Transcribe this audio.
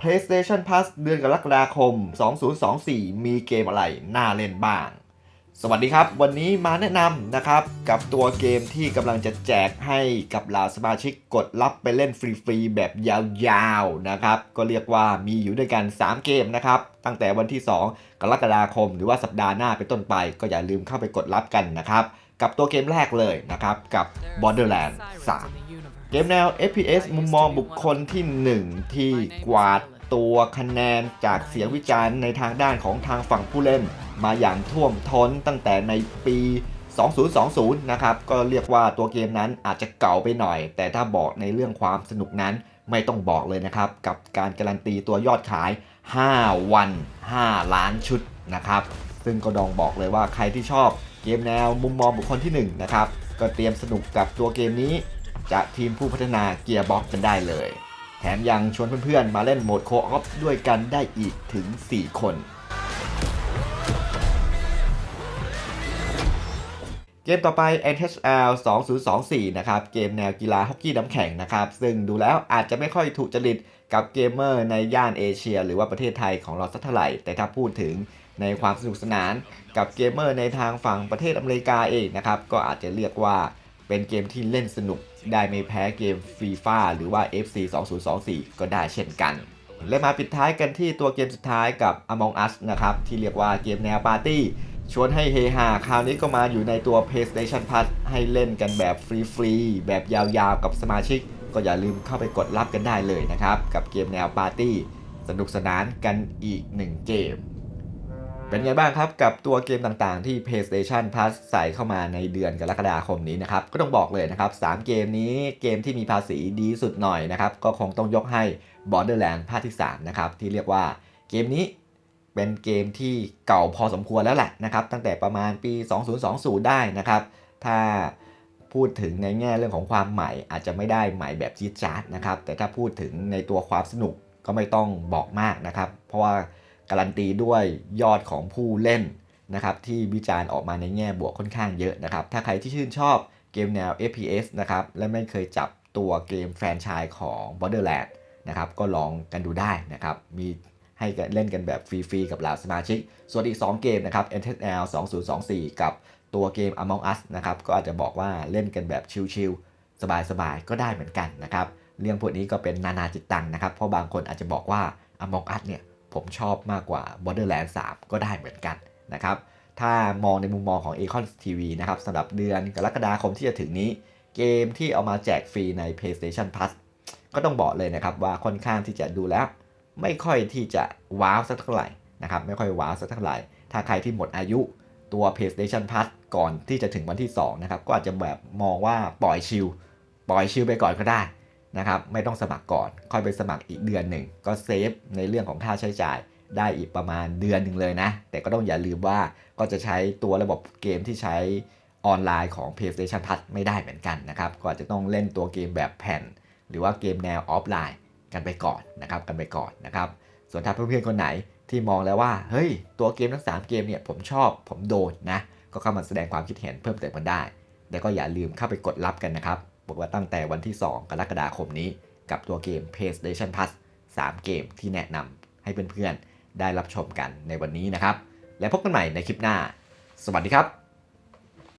PlayStation Plus เดือนกรกฎาคม 2024 มีเกมอะไรน่าเล่นบ้าง สวัสดีครับ วันนี้มาแนะนำนะครับ กับตัวเกมที่กำลังจะแจกให้กับเหล่าสมาชิกกดรับไปเล่นฟรีๆ แบบยาวๆ นะครับ ก็เรียกว่ามีอยู่ด้วยกัน 3 เกมนะครับ ตั้งแต่วันที่ 2 กรกฎาคม หรือว่าสัปดาห์หน้าเป็นต้นไป ก็อย่าลืมเข้าไปกดรับกันนะครับ กับตัวเกมแรกเลยนะครับ กับ Borderlands 3เกมแนว FPS มุมมองบุคคลที่ 1 ที่กวาดตัวคะแนนจากเสียงวิจารณ์ในทางด้านของทางฝั่งผู้เล่น มาอย่างท่วมท้นตั้งแต่ในปี 2020 นะครับ ก็เรียกว่าตัวเกมนั้นอาจจะเก่าไปหน่อย แต่ถ้าบอกในเรื่องความสนุกนั้น ไม่ต้องบอกเลยนะครับ กับการการันตีตัวยอดขาย 5 วัน 5 ล้านชุดนะครับ ซึ่งก็ดองบอกเลยว่าใครที่ชอบเกมแนวมุมมองบุคคลที่1นะครับก็เตรียมสนุกกับตัวเกมนี้ จากทีมผู้พัฒนาเกียร์บ็อกกันได้เลย แถมยังชวนเพื่อนๆมาเล่นโหมดโคออฟด้วยกันได้อีกถึง 4 คน เกมต่อไป NHL 2024 นะครับ เกมแนวกีฬาฮอกกี้น้ำแข็งนะครับ ซึ่งดูแล้วอาจจะไม่ค่อยถูกจริตกับเกมเมอร์ในย่านเอเชีย หรือว่าประเทศไทยของเราสักเท่าไหร่ แต่ถ้าพูดถึงในความสนุกสนานกับเกมเมอร์ในทางฝั่งประเทศอเมริกาเองนะครับ ก็อาจจะเรียกว่าเป็นเกมที่เล่นสนุกได้ไม่แพ้เกมฟีฟ่าหรือว่า FC 2024 ก็ได้เช่นกัน และมาปิดท้ายกันที่ตัวเกมสุดท้ายกับ Among Us นะครับที่เรียกว่าเกมแนวปาร์ตี้ ชวนให้เฮฮาคราวนี้ก็มาอยู่ในตัว PlayStation Plus ให้เล่นกันแบบฟรีๆ แบบยาวๆ กับสมาชิก ก็อย่าลืมเข้าไปกดรับกันได้เลยนะครับ กับเกมแนวปาร์ตี้ สนุกสนานกันอีกหนึ่งเกม เป็นไงบ้างครับกับตัวเกมต่างๆ ที่ PlayStation Plus ใส่เข้ามาในเดือนกรกฎาคมนี้นะครับ ก็ต้องบอกเลยนะครับ 3 เกมนี้เกมที่มีภาษีดีสุดหน่อยนะครับ ก็คงต้องยกให้ Borderlands ภาคที่ 3 นะครับ ที่เรียกว่าเกมนี้ เป็นเกมที่เก่าพอสมควรแล้วแหละนะครับ ตั้งแต่ประมาณปี 2020 ได้นะครับ ถ้าพูดถึงในแง่เรื่องของความใหม่อาจจะไม่ได้ใหม่แบบจี๊ดจ๊าดนะครับ แต่ถ้าพูดถึงในตัวความสนุกก็ไม่ต้องบอกมากนะครับ เพราะว่าการันตีด้วยยอดของผู้เล่นนะครับที่วิจารณ์ออกมาในแง่บวกค่อนข้างเยอะนะครับ ถ้าใครที่ชื่นชอบเกมแนว FPS นะครับ และไม่เคยจับตัวเกมแฟรนไชส์ของ Borderlands นะครับ ก็ลองกันดูได้นะครับ มี ให้เล่นกันแบบฟรีๆกับเหล่าสมาชิก ส่วนอีก 2 เกมนะครับ NHL 2024 กับตัวเกม Among Us นะครับก็อาจจะบอกว่าเล่นกันแบบชิลๆสบายๆก็ได้เหมือนกันนะครับเรื่องพวกนี้ก็เป็นนานาจิตตังนะครับ เพราะบางคนอาจจะบอกว่า Among Us เนี่ยผมชอบมากกว่า Borderlands 3 ก็ได้เหมือนกันนะครับถ้ามองในมุมมองของ Acon TV นะครับสำหรับเดือนกรกฎาคมที่จะถึงนี้ เกมที่เอามาแจกฟรีใน PlayStation Plus ก็ต้องบอกเลยนะครับว่าค่อนข้างที่จะดูแล้ว ไม่ค่อยที่จะว้าวสักเท่าไหร่นะครับไม่ค่อยว้าวสักเท่าไหร่ ถ้าใครที่หมดอายุตัว PlayStation Plus ก่อนที่จะถึงวันที่2นะครับก็อาจจะแบบมองว่าปล่อยชิลปล่อยชิลไปก่อนก็ได้นะครับไม่ต้องสมัครก่อนค่อยไปสมัครอีกเดือนหนึ่งก็เซฟในเรื่องของค่าใช้จ่ายได้อีกประมาณเดือนหนึ่งเลยนะ แต่ก็ต้องอย่าลืมว่าก็จะใช้ตัวระบบเกมที่ใช้ออนไลน์ของ PlayStation Plus ไม่ได้เหมือนกันนะครับก็อาจจะต้องเล่นตัวเกมแบบแผ่น หรือว่าเกมแนวออฟไลน์ กันไปก่อนนะครับกันไปก่อนนะครับ ส่วนถ้าเพื่อนๆคนไหนที่มองแล้วว่าเฮ้ยตัวเกมทั้ง 3 เกมเนี่ยผมชอบผมโดนนะก็เข้ามาแสดงความคิดเห็นเพิ่มเติมกันได้ แต่ก็อย่าลืมเข้าไปกดรับกันนะครับบอกว่าตั้งแต่วันที่ 2 กรกฎาคมนี้ กับตัวเกม PlayStation Plus 3 เกมที่แนะนำให้เพื่อนๆได้รับชมกันในวันนี้นะครับ และพบกันใหม่ในคลิปหน้า สวัสดีครับ